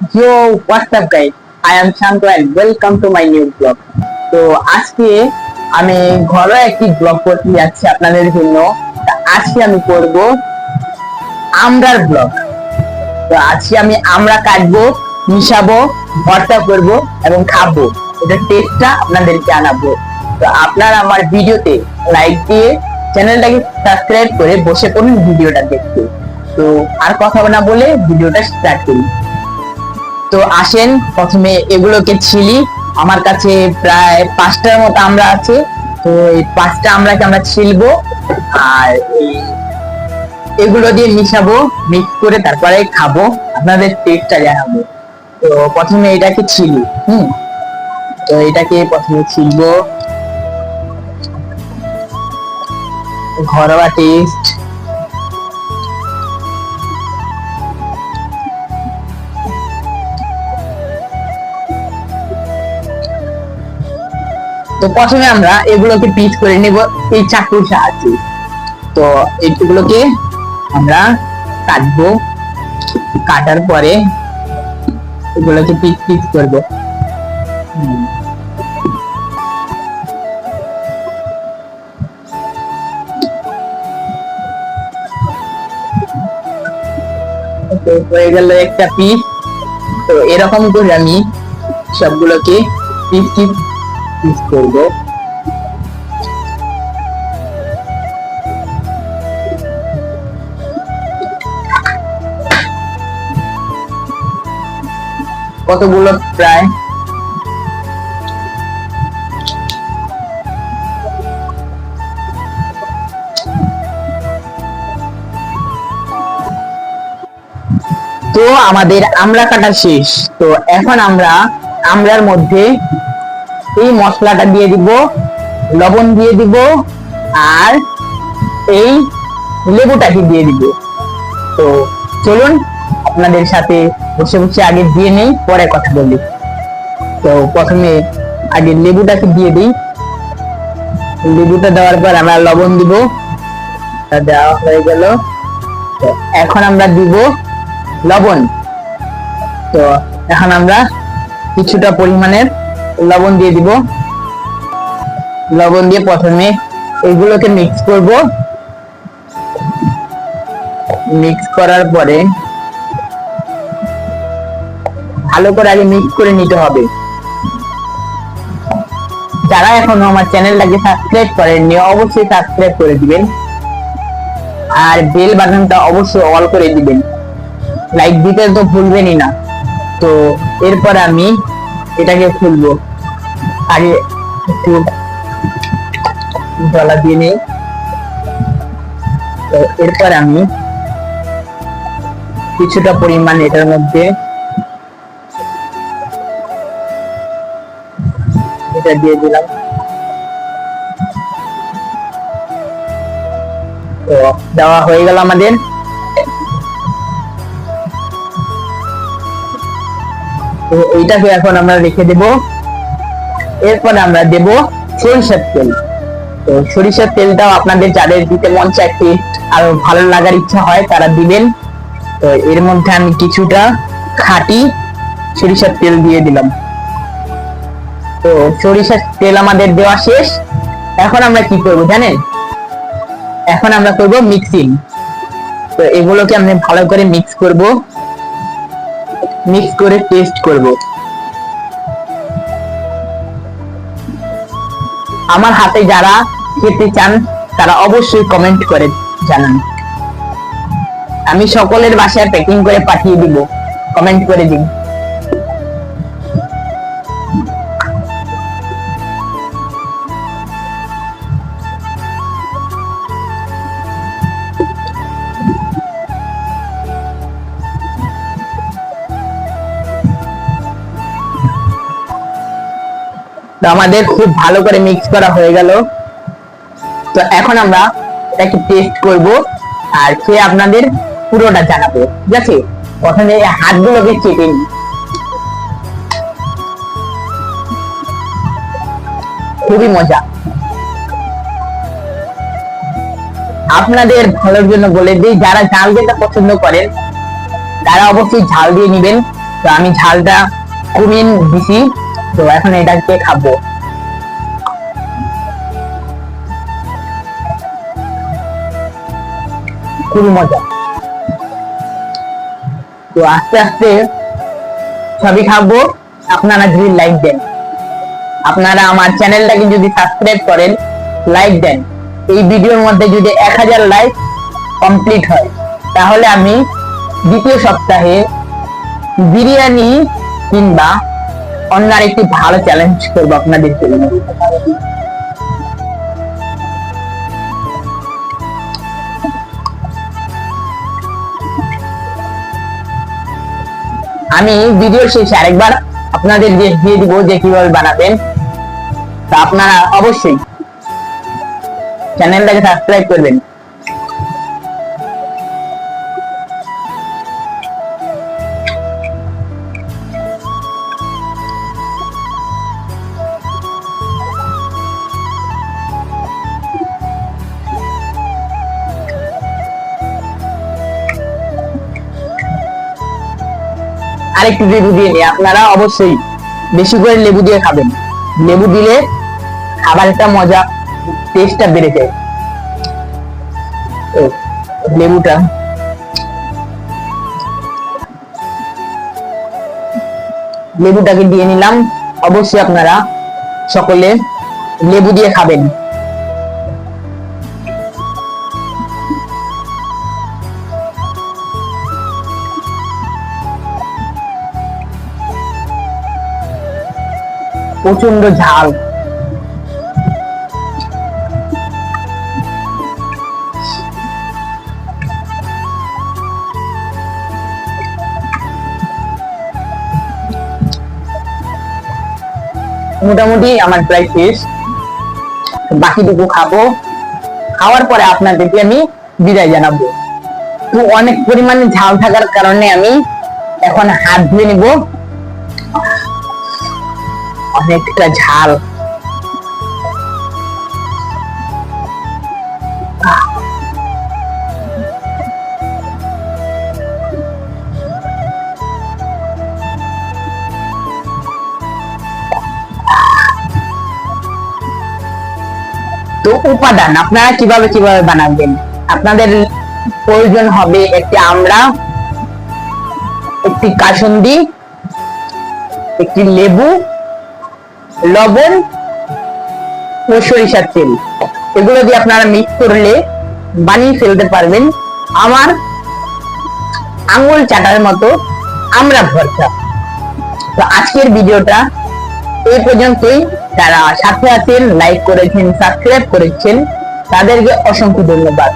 Yo, what's up guys? I am Shanto and welcome to my new vlog. তো আজকে আমি ঘরোয়া একটি ব্লগ করতে যাচ্ছি আপনাদের জন্য। আজকে আমি করব আমরার ব্লগ তো আজকে আমি আমরা কাটবো মিশাবো ভর্তা করব এবং খাব। এটা টেস্টটা আপনাদের জানাব তো আপনারা আমার ভিডিওতে লাইক দিয়ে চ্যানেলটাকে সাবস্ক্রাইব করে বসে পড়ুন ভিডিওটা দেখতে। তো আর কথা না বলে ভিডিওটা স্টার্ট করি। তো আসেন, প্রথমে এগুলোকে ছিলি। আমার কাছে প্রায় পাঁচটার মতো আমরা আছে। তো এই পাঁচটা আমরাকে আমরা ছিলবো। আর এগুলো দিয়ে মিশাবো, মিক্স করে তারপরে খাব। আপনাদের টেস্টটা জানাব। তো প্রথমে এটাকে ছিলি, হুম? তো এটাকে প্রথমে ছিলবো। ঘরোয়া টেস্ট তো প্রথমে আমরা এগুলোকে পিস করে নেব, এই চাকুর সাহায্যে। তো এগুলোকে আমরা কাটবো, কাটার পরে এগুলোকে পিস পিস করব। তো হয়ে গেল একটা পিস তো এরকম করে আমি সবগুলোকে পিস পিস পিস করব কতগুলো প্রায়? তো আমাদের আমরা কাটা শেষ। তো এখন আমরা আমরার মধ্যে এই মশলাটা দিয়ে দিব, লবণ দিয়ে দিব, আর এই লেবুটাকে দিয়ে দিব। তো চলুন, আপনাদের সাথে বসে বসে আগে দিয়ে নেই, পরে কথা বলি। তো প্রথমে আগে লেবুটাকে দিয়ে দিই। লেবুটা দেওয়ার পর আমরা লবণ দিব। দেওয়া হয়ে গেল। এখন আমরা দিব লবণ। তো এখন আমরা কিছুটা পরিমাণের লবণ দিয়ে দিব। লবণ দিয়ে প্রথমে এগুলোকে মিক্স করব। মিক্স করার পরে ভালো করে আগে মিক্স করে নিতে হবে। যারা এখনও আমার চ্যানেলটাকে সাবস্ক্রাইব করেননি, অবশ্যই সাবস্ক্রাইব করে দিবেন। আর বেল বাটনটা অবশ্যই অল করে দিবেন। লাইক দিতে তো ভুলবেনই না। তো এরপর আমি এটাকে খুলবো। আগে একটু জলা দিয়ে নেই। তো এরপর আমি কিছুটা পরিমাণ এটার মধ্যে এটা দিয়ে দিলাম। তো দেওয়া হয়ে গেল আমাদের। তো এইটাকে এখন আমরা রেখে দেব। এরপর আমরা দেব সরিষার তেল। তো সরিষার তেলটাও আপনাদের যাদের দিতে মন চায় টেস্ট আরও ভালো লাগার ইচ্ছা হয়, তারা দিবেন। তো এর মধ্যে আমি কিছুটা খাঁটি সরিষার তেল দিয়ে দিলাম। তো সরিষার তেল আমাদের দেওয়া শেষ। এখন আমরা কি করব জানেন? এখন আমরা করব মিক্সিং তো এগুলোকে আমি ভালো করে মিক্স করব। মিক্স করে টেস্ট করব। আমার হাতে যারা খেতে চান, তারা অবশ্যই কমেন্ট করে জানান। আমি সকলের বাসায় প্যাকিং করে পাঠিয়ে দিব। কমেন্ট করে দিন। তো আমাদের খুব ভালো করে মিক্স করা হয়ে গেল। তো এখন আমরা এটাকে টেস্ট করব আর খেয়ে আপনাদের পুরোটা জানাব। ঠিক আছে? প্রথমে হাতগুলোকে চেটে নিই। খুবই মজা। আপনাদের ভালোর জন্য বলে দিই, যারা ঝাল যেটা পছন্দ করেন, তারা অবশ্যই ঝাল দিয়ে নিবেন। তো আমি ঝালটা কমিয়ে দিছি। তো এখন এটাকে খাব? খুবই মজা। তো আস্তে আস্তে সবই খাব, আপনারা যদি লাইক দেন। আপনারা আমার চ্যানেলটাকে যদি সাবস্ক্রাইব করেন লাইক দেন। এই ভিডিওর মধ্যে যদি এক হাজার লাইক কমপ্লিট হয়, তাহলে আমি দ্বিতীয় সপ্তাহে বিরিয়ানি কিংবা অন্য আরেকটি ভালো চ্যালেঞ্জ করব আপনাদের জন্য। আমি ভিডিও শেষে আরেকবার আপনাদের দিয়ে দিব যে কীভাবে বানাবেন। তা আপনারা অবশ্যই চ্যানেলটাকে সাবস্ক্রাইব করবেন। আরেকটু লেবু দিয়ে নিই, আপনারা অবশ্যই বেশি করে লেবু দিয়ে খাবেন। লেবু দিলে খাবারটা মজা টেস্টটা বেড়ে যায়। লেবুটা। লেবুটাকে দিয়ে নিলাম। অবশ্যই আপনারা সকলে লেবু দিয়ে খাবেন। প্রচণ্ড ঝাল। মোটামুটি আমার প্রায় শেষ। বাকিটুকু খাব। খাওয়ার পরে আপনাদেরকে আমি বিদায় জানাব। তো অনেক পরিমাণে ঝাল থাকার কারণে আমি এখন হাত ধুয়ে নিব। অনেকটা ঝাল। তো উপাদান, আপনারা কীভাবে কীভাবে বানাবেন? আপনাদের প্রয়োজন হবে একটি আমড়া একটি কাসন্দি, একটি লেবু লবণ ও সরিষার তেল। এগুলো দিয়ে আপনারা মিক্স করলে বানিয়ে ফেলতে পারবেন আমার আঙ্গুল চাটার মতো আমরা ভরসা তো আজকের ভিডিওটা এই পর্যন্তই। যারা সাথে আছেন লাইক করেছেন সাবস্ক্রাইব করেছেন, তাদেরকে অসংখ্য ধন্যবাদ।